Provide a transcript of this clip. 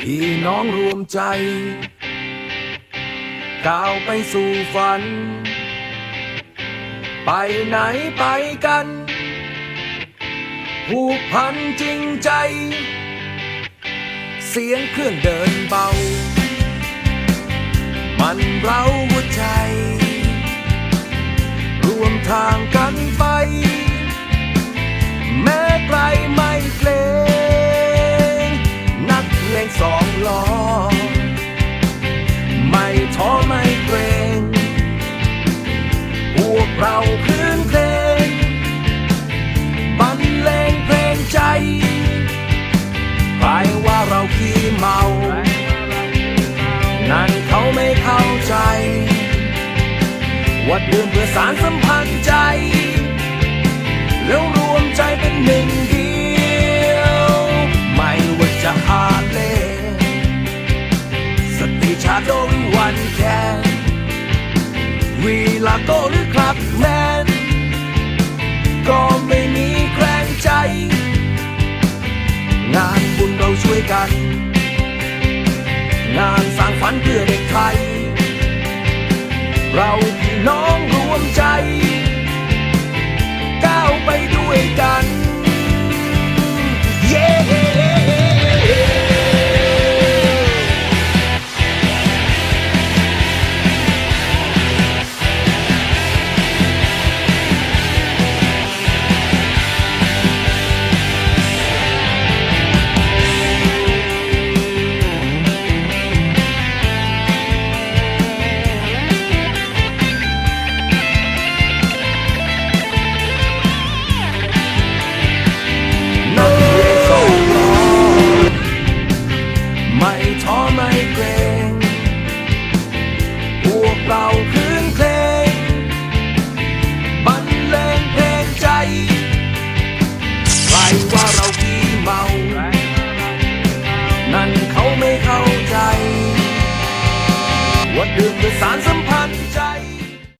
พี่น้องรวมใจ ก้าวไปสู่ฝัน ไปไหนไปกัน ผูกพันจริงใจ เสียงเครื่องเดินเบา มันเร้าหัวใจ รวมทางกันไป ลอ ไม่ท้อไม่เกรง พวกเราคลื่นเพลงบรรเลงเพลงใจ ใครว่าเราขี้เมา นั่นเขาไม่เข้าใจว่าดื่มเพื่อสารสัมพันธ์ใจ วันแค่วีลาโกหรือครับแมนก็ไม่มีแกรงใจ งานบุญเราช่วยกัน งานสร้างฝันเพื่อเด็กไทย เราพี่น้องรวมใจ